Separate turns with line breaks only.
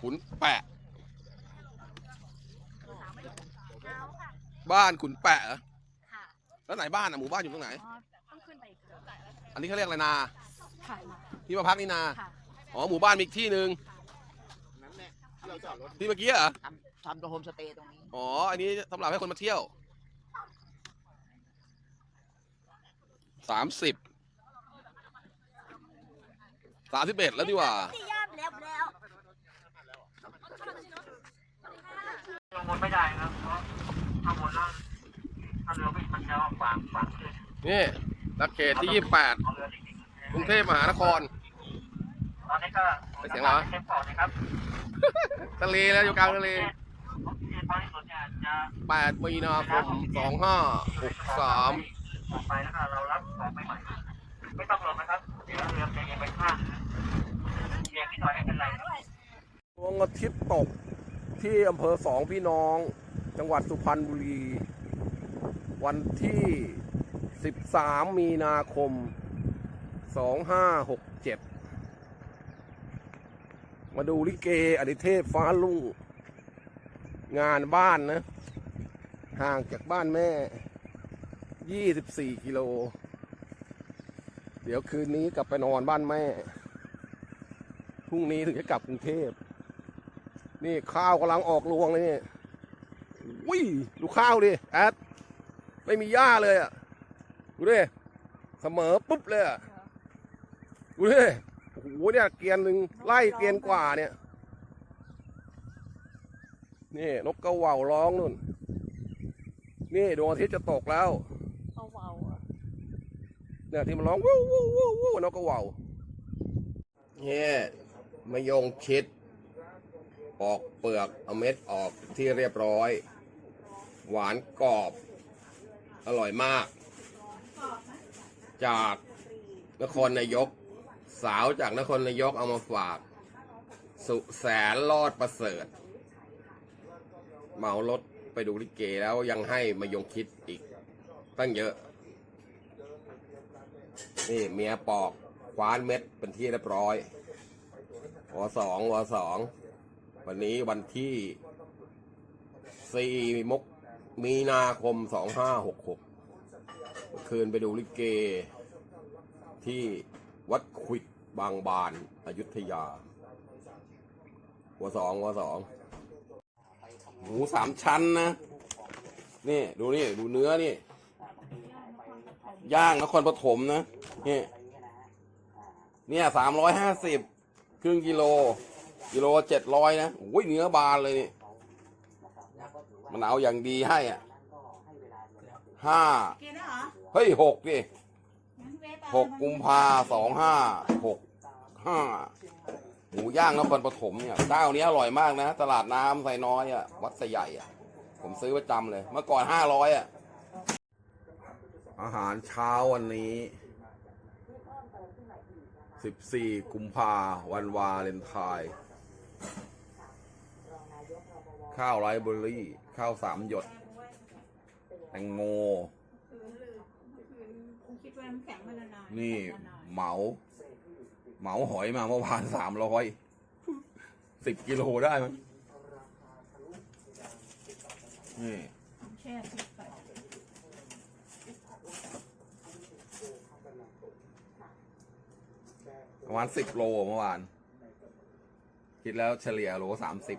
ขุนแปะ บ้านขุนแปะเหรอ
ค่ะ
แล้วไหนบ้านอะหมู่บ้านอยู่ตรงไหน
อ๋อต้องขึ้นไปอีกค่ะ
อันนี้เขาเรียกอะไรนา
ค่ะมา
ที่มาพักนี่นา
ค่ะ
อ๋อหมู่บ้านมีอีกที่หนึ่ง
นั้นแหละที่เราจอดรถ
ที่เมื่อกี้เหรอ
ทำทำตัวโฮมสเตย์ตรงนี้
อ๋อ อันนี้สำหรับให้คนมาเที่ยว สามสิบ สามสิบเอ็ดแล้วดีกว่า
ที่ยามแล้วแล้ว
ลงบน ไม่ได้ครับเพราะข้างบนแล้วถ้าเรือวิ่งมันจะฝางฝางขึ้น
นี่นักเขตที่ยี่แปด
เอาเรือจริงๆ
กรุงเทพมหานคร
ตอนนี้ก็
ไปเสียงเหรอ
เทปก่อนนะครับ
ทะเลแล้วอยู่กลางทะเล
ที่บริสุทธิ์เนี่ยจะ
แปดมีนาคมสองห้าหกสาม
ออกไปแล้วก็เรารับของใหม่ๆไม่ต้องลงนะครับเดี๋ยวเรือจะเอียงไปข้างเอียงนิดหน่อยไม่เป็นไร
ดวงอาทิตย์ตก ที่อำเภอสองพี่น้อง จังหวัดสุพรรณบุรี วันที่ 13 มีนาคม 2567 มาดูลิเกอดิเทพฟ้าลุ่ง งานบ้านนะ ห่างจากบ้านแม่ 24 กิโล เดี๋ยวคืนนี้กลับไปนอนบ้านแม่ พรุ่งนี้ถึงจะกลับกรุงเทพ นี่ข้าวกำลังออกรวงเลยนี่วิดูข้าวดิแอดไม่มีหญ้าเลยอะดูดิเสมอปุ๊บเลยอะดูดิโอ้โหเนี่ยเกรียนหนึ่งไล่เกรียนกว่าเนี่ย นี่นกกระเหว่าร้องนู่น นี่ดวงอาทิตย์จะตกแล้ว
เอาเบาอะ
เนี่ยที่มันร้องวู้วู้วู้วู้นกกระเหว่าเนี่ยมะยงชิด ปอกเปลือกเอาเม็ดออกที่เรียบร้อย หวานกรอบ อร่อยมาก จากนครนายก สาวจากนครนายกเอามาฝาก สุแสนรอดประเสริฐเมารถไปดูลิเกแล้วยังให้มายงคิดอีก ตั้งเยอะ นี่เมียปอกคว้านเม็ดเป็นที่เรียบร้อยวสองวสอง วันนี้วันที่สี่มก มีนาคมสองห้าหกหกคืนไปดูลิเก ที่วัดควิดบางบานอายุทยาวสองวสอง หมูสามชั้นนะ นี่ ดูนี่ ดูเนื้อนี่ ย่างนครปฐมนะ นี่ เนี่ยสามร้อยห้าสิบครึ่งกิโล กิโลเจ็ดร้อยนะโอ้ยเนื้อบานเลยนี่มันเอาอย่างดีให้อะห้า
กินแล้วเหรอ
เฮ้ยหกดิ
งั้นเวฟ
หกกุมภาสองห้าหกห้าหมูย่างนครปฐมเนี่ยเจ้านี้อร่อยมากนะ ตลาดน้ำไซน้อยอะวัดไซใหญ่อะ ผมซื้อประจำเลย เมื่อก่อนห้าร้อยอะ อาหารเช้าวันนี้14กุมภาวันวาเลนไทน์ ข้าวไรซ์เบอร์รี่ ข้าวสามหยด แตงโม
คิดว่าน้ำแข็งมันละลาย
นี่เหมา เหมาหอยมาเมื่อวานสามร้อยสิบกิโลได้มั้งนี่
แช่พริกไป
ประมาณสิบโลเมื่อวาน คิดแล้วเฉลี่ยโลสามสิบ